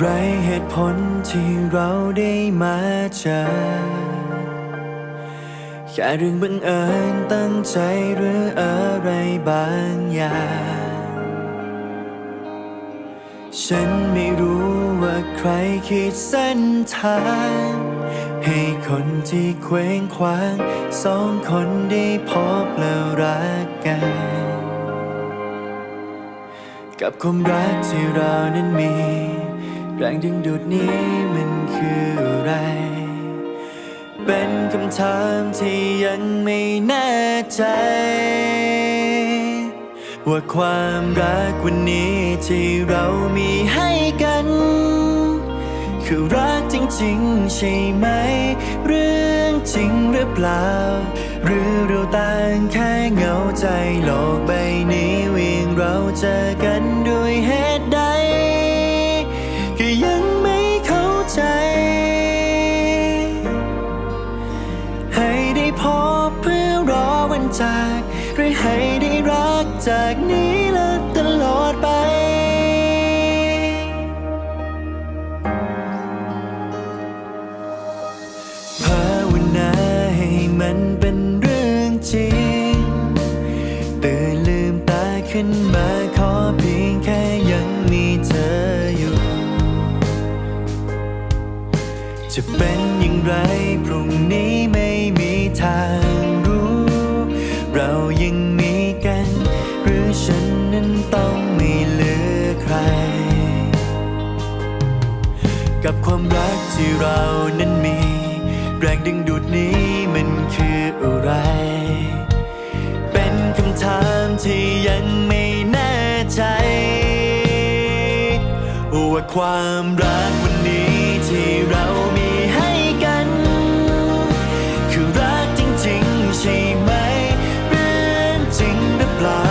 ไรเหตุผลที่เราได้มาเจอแค่เรื่องบังเอิญตั้งใจหรืออะไรบางอย่าง ฉันไม่รู้ว่าใครคิดเส้นทาง ให้คนที่เคว้งคว้าง สองคนได้พบแล้วรักกัน กับความรักที่เรานั้นมี แรงดึงดูดนี้มันคืออะไร เป็นคำถามที่ยังไม่แน่ใจ ว่าความรักวันนี้ที่เรามีให้กัน คือรักจริงๆ ใช่ไหม เรื่องจริงหรือเปล่า หรือเราต่างแค่เหงาใจโลกใบนี้เวียงเราเจอกันด้วย พบเพื่อรอวันจากหรือให้ได้รักจากนี้และตลอดไปภาวนาให้มันเป็นเรื่องจริงตื่นลืมตาขึ้นมาขอเพียงแค่ยังมีเธออยู่ จะเป็นอย่างไรพรุ่งนี้ไม่ ทางรู้ เรายังมีกัน หรือฉันนั้นต้องไม่เหลือใคร กับความรักที่เรานั้นมี แรงดึงดูดนี้มันคืออะไร เป็นคำถามที่ยังไม่แน่ใจ ว่าความรัก blind